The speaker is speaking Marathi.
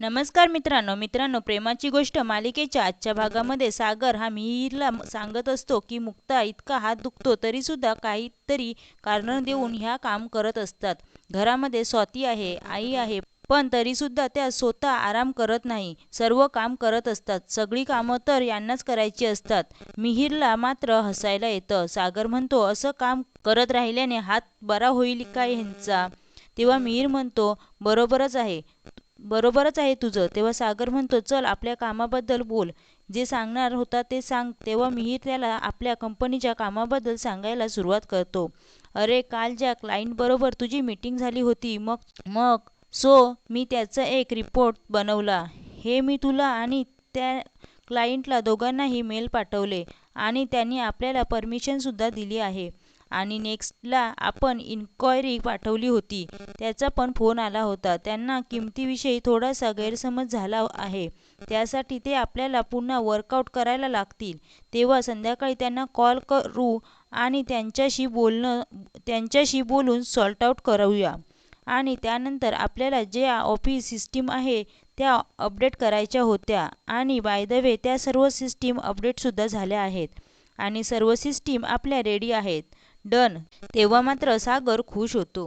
नमस्कार मित्रांनो मित्रांनो प्रेमाची गोष्ट मालिकेच्या आजच्या भागामध्ये सागर हा मिहीरला सांगत असतो की मुक्ता इतका हात दुखतो तरीसुद्धा काहीतरी कारण देऊन ह्या काम करत असतात. घरामध्ये स्वाती आहे आई आहे पण तरीसुद्धा त्या स्वतः आराम करत नाही. सर्व काम करत असतात. सगळी कामं तर यांनाच करायची असतात. मिहीरला मात्र हसायला येतं. सागर म्हणतो असं काम करत राहिल्याने हात बरा होईल का ह्यांचा? तेव्हा मिहीर म्हणतो बरोबरच आहे. बरोबरच आहे तुझं. तेव्हा सागर म्हणतो चल आपल्या कामाबद्दल बोल. जे सांगणार होता ते सांग. तेव्हा मीही त्याला आपल्या कंपनीच्या कामाबद्दल सांगायला सुरुवात करतो. अरे काल ज्या क्लायंटबरोबर तुझी मीटिंग झाली होती मग मग सो मी त्याचा एक रिपोर्ट बनवला. हे मी तुला आणि त्या क्लायंटला दोघांनाही मेल पाठवले आणि त्यांनी आपल्याला परमिशनसुद्धा दिली आहे. आणि नेक्स्टला आपण इन्क्वायरी पाठवली होती. त्याचा पण फोन आला होता. त्यांना किमतीविषयी थोडासा गैरसमज झाला आहे. त्यासाठी ते आपल्याला पुन्हा वर्कआउट करायला लागतील. तेव्हा संध्याकाळी त्यांना कॉल करू आणि त्यांच्याशी बोलणं त्यांच्याशी बोलून सॉल्ट आऊट करूया. आणि त्यानंतर आपल्याला जे ऑफिस सिस्टीम आहे त्या अपडेट करायच्या होत्या. आणि बाय द वे त्या सर्व सिस्टीम अपडेटसुद्धा झाल्या आहेत. आणि सर्व सिस्टीम आपल्या रेडी आहेत. डन. तेव्हा मात्र सागर खुश होतो.